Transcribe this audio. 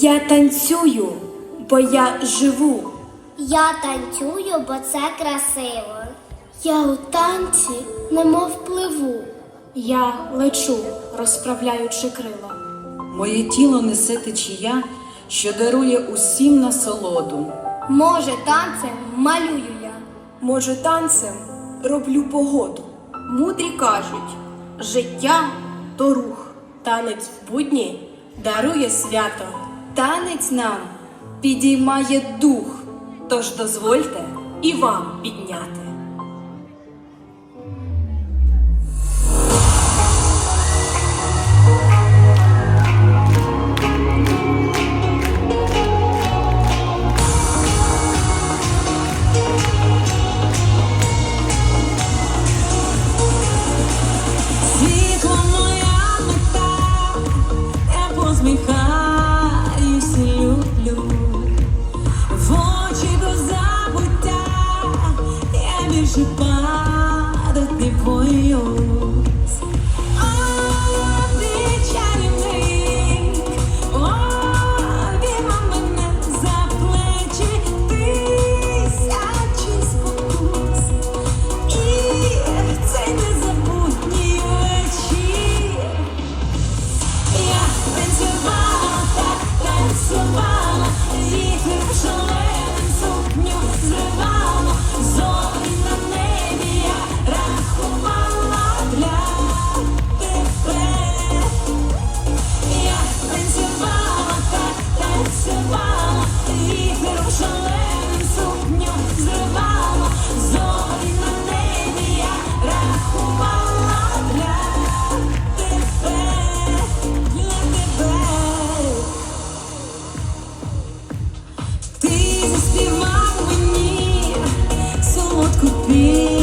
Я танцюю, бо я живу. Я танцюю, бо це красиво. Я у танці, немов пливу. Я лечу, розправляючи крила. Моє тіло несе течія, що дарує усім насолоду. Може, танцем малюю я. Може, танцем роблю погоду. Мудрі кажуть, життя то рух. Танець в будні дарує свято. Танець нам підіймає дух. Тож дозвольте і вам підняти. me.